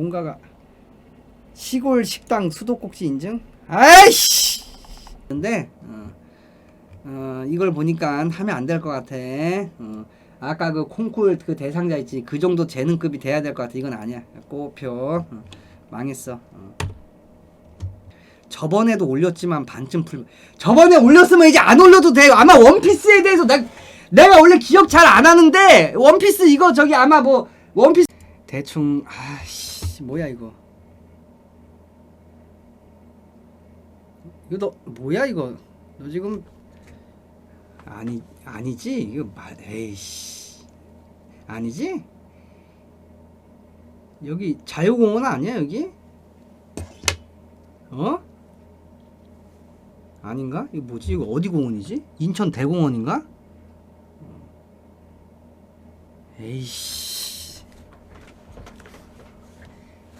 뭔가가 시골 식당 수도꼭지 인증? 아이씨! 근데 어, 어, 이걸 보니까 하면 안 될 것 같아. 어, 아까 그 콩쿨 그 대상자 있지 그 정도 재능급이 돼야 될 것 같아. 이건 아니야. 꼬표 어, 망했어. 어. 저번에도 올렸지만 반쯤 풀. 저번에 올렸으면 이제 안 올려도 돼. 아마 원피스에 대해서 내, 내가 원래 기억 잘 안 하는데 원피스 이거 저기 아마 뭐 원피스 대충 아 씨 뭐야 이거. 이거 너 뭐야 이거? 너 지금 아니 아니지 이거 말 에이씨 아니지? 여기 자유공원 아니야 여기? 어? 아닌가? 이거 뭐지? 이거 어디 공원이지? 인천 대공원인가? 에이씨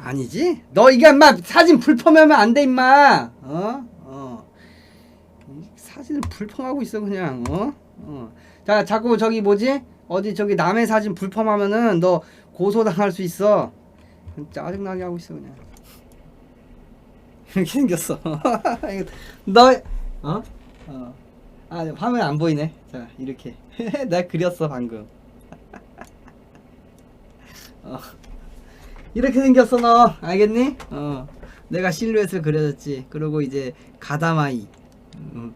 아니지? 너 이게 인마 사진 불펌하면 안 돼 임마 어? 어이 사진을 불펌하고 있어 그냥 어? 어. 자 자꾸 저기 뭐지? 어디 저기 남의 사진 불펌하면은 너 고소당할 수 있어 짜증나게 하고 있어 그냥 이렇게 생겼어 너 어? 어. 아 화면 안 보이네 자 이렇게 내가 그렸어 방금 어. 이렇게 생겼어 너 알겠니? 어 내가 실루엣을 그려줬지 그리고 이제 가다마이 음.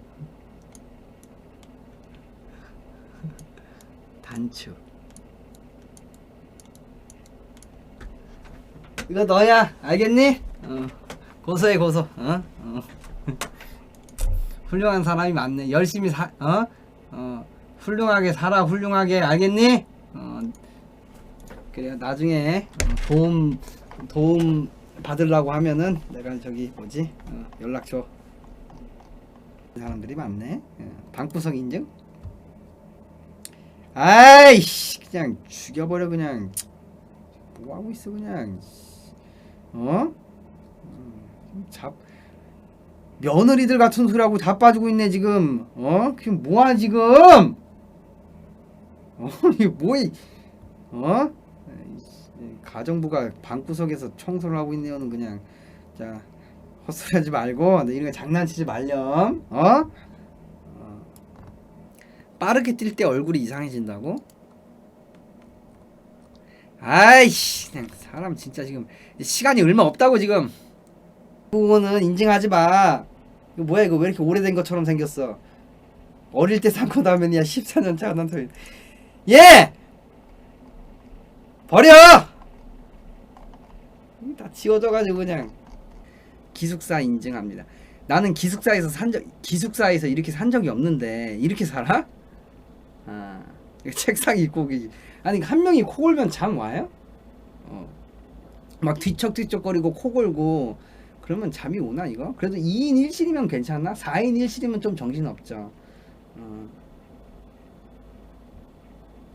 단추 이거 너야 알겠니? 어 고소해 고소 어? 어. 훌륭한 사람이 많네 열심히 사 어? 어 훌륭하게 살아 훌륭하게 알겠니? 어 그래요 나중에 어, 도움 도움 받으려고 하면은 내가 저기 뭐지 어, 연락 줘 사람들이 많네 어, 방구석 인증 아이씨 그냥 죽여버려 그냥 뭐 하고 있어 그냥 어? 음, 잡 며느리들 같은 소리하고 다 빠지고 있네 지금 어? 그게 뭐야 지금 어? 이게 뭐이 어? 가정부가 방구석에서 청소를 하고 있네요는 그냥 자 헛소리하지 말고 너 이런 거 장난치지 말렴 어? 어. 빠르게 뛸 때 얼굴이 이상해진다고? 아이씨 그냥 사람 진짜 지금 시간이 얼마 없다고 지금 그거는 인증하지 마 이거 뭐야 이거 왜 이렇게 오래된 것처럼 생겼어 어릴 때 산 거다면이야 14년 차가 난 소리 예! 버려! 다 지워져가지고 그냥 기숙사 인증합니다 나는 기숙사에서 산 적, 기숙사에서 이렇게 산 적이 없는데 이렇게 살아? 아 책상 있고 그- 아니 한 명이 코 골면 잠 와요? 어. 막 뒤척뒤척거리고 코 골고 그러면 잠이 오나 이거? 그래도 2인 1실이면 괜찮나? 4인 1실이면 좀 정신 없죠 어.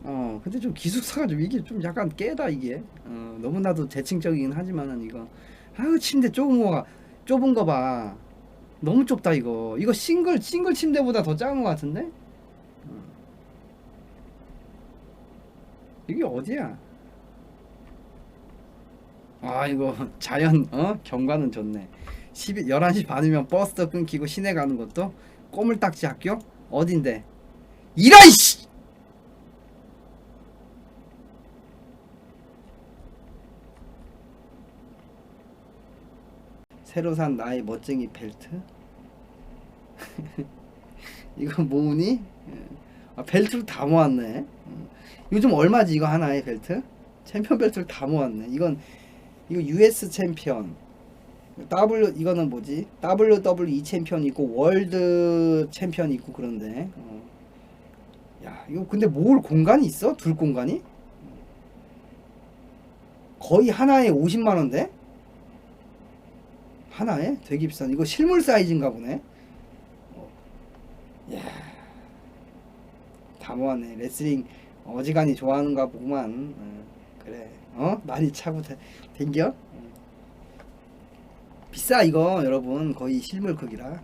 어 근데 좀 기숙사가 좀 이게 좀 약간 깨다 이게. 어 너무나도 대칭적이긴 하지만은 이거. 아유 침대 좁은 거가 좁은 거 봐. 너무 좁다 이거. 이거 싱글 싱글 침대보다 더 작은 거 같은데? 어. 이게 어디야? 아 이거 자연 어? 경관은 좋네. 12, 11시 반이면 버스도 끊기고 시내 가는 것도? 꼬물딱지 학교? 어딘데? 이런 씨 새로 산 나의 멋쟁이 벨트? 이거 모으니? 아 벨트를 다 모았네. 어. 요즘 얼마지 이거 하나에 벨트? 챔피언 벨트를 다 모았네. 이건 이거 US 챔피언. W 이거는 뭐지? WWE 챔피언 있고 월드 챔피언 있고 그런데. 어. 야 이거 근데 모을 공간이 있어? 둘 공간이? 거의 하나에 50만 원대 하나에 되게 비싼 이거 실물 사이즈인가 보네. 어. 야, 다 모았네. 레슬링 어지간히 좋아하는가 보구만. 어, 그래. 어? 많이 차고 다, 댕겨? 어. 비싸 이거 여러분. 거의 실물 크기라.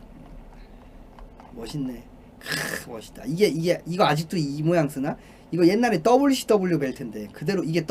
멋있네. 크, 멋있다. 이게 이게 이거 아직도 이 모양 쓰나? 이거 옛날에 WCW 벨트인데 그대로 이게